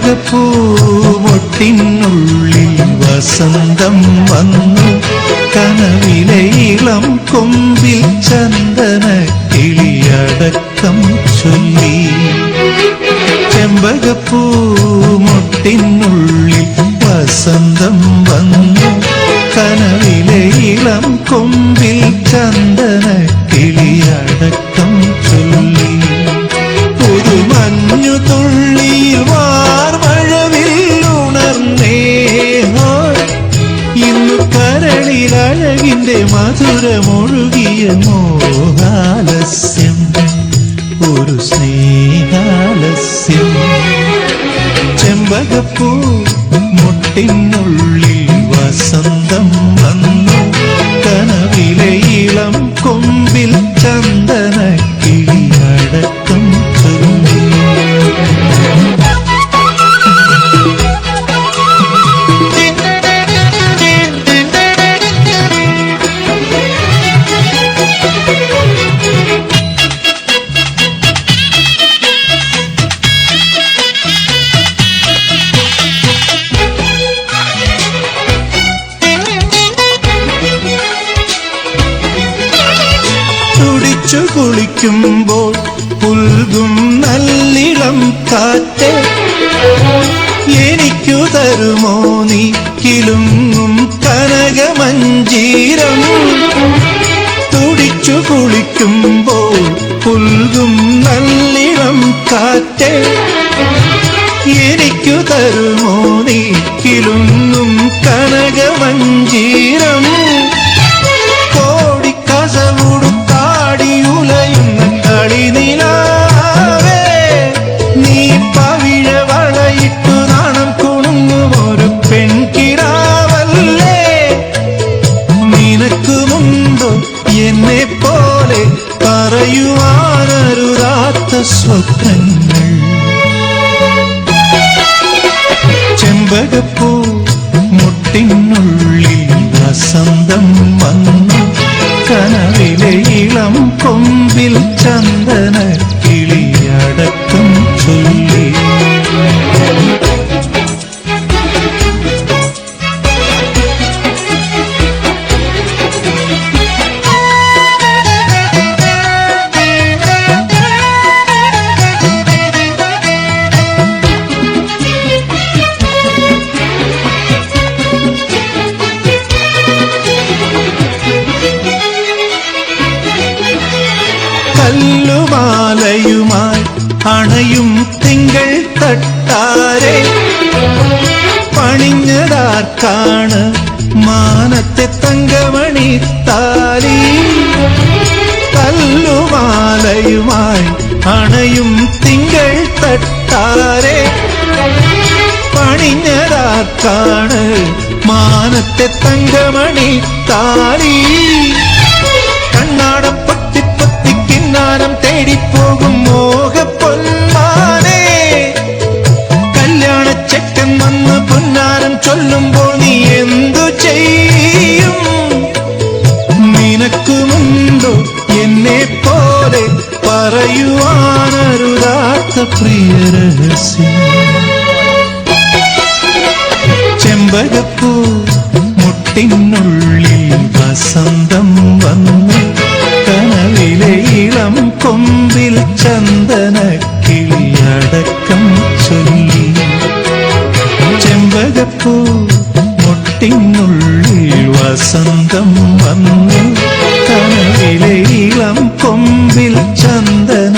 ചെമ്പകപ്പൂമൊട്ടിനുള്ളിൽ വസന്തം വന്നു കനവിലെ ഇളം കൊമ്പിൽ ചന്ദന കിളിയടക്കം ചൊല്ലി ചെമ്പകപ്പൂമൊട്ടിനുള്ളിൽ വസന്തം വന്നു കനവിലെ ഇളം കൊമ്പിൽ ചന്ദന കിളിയടക്കം അഴകിന്റെ മധുരമൊഴുകിയ മോഹാലസ്യം ഒരു സ്നേഹാലസ്യം ചെമ്പകപ്പൂ മുട്ടിനുള്ളിൽ വസന്തം വന്നു കനവിലെ ഇളം കൊമ്പിൽ ചന്ദന കുളിക്കുമ്പോൾ പുൽകും നല്ലിളം കാറ്റ്. എനിക്കു തരുമോ നീ? കിലുങ്ങും കനകമഞ്ചീരം തുടിച്ചു കുളിക്കുമ്പോൾ പുൽകും നല്ലിളം കാറ്റ്. എനിക്കു തരുമോ നീ? കിലുങ്ങും കനകമഞ്ചീരം പറയുവാനരുതാത്ത സ്വപ്നങ്ങൾ. ചെമ്പകപ്പൂ മുട്ടിനുള്ളിൽ വസന്തം വന്നു. അണയും തിങ്കൾ തട്ടാരെ. പണിഞ്ഞതാർക്കാണ് മാനത്തെ തങ്കമണി താലി കല്ലുമാലയുമായി അണയും തിങ്കൾ തട്ടാരെ. പണിഞ്ഞതാർക്കാണ് മാനത്തെ തങ്കമണി താലി കണ്ണാടം കിന്നാരം തേടിപ്പോകും മോഹപ്പൊന്മാനെ. കല്യാണച്ചക്കൻ വന്ന് പൊന്നാരം ചൊല്ലുമ്പോൾ നീ എന്തു ചെയ്യും? നിനക്കുമുണ്ടോ എന്നെ പോലെ പറയുവാനരുതാത്ത പ്രിയ രഹസ്യം? ചെമ്പകപ്പൂ കൊമ്പിൽ ചന്ദന കിളിയടക്കം ചൊല്ലി. ചെമ്പകപ്പൂ മുട്ടിനുള്ളിൽ വസന്തം വന്നു. കനവിലെ ഇളം കൊമ്പിൽ ചന്ദന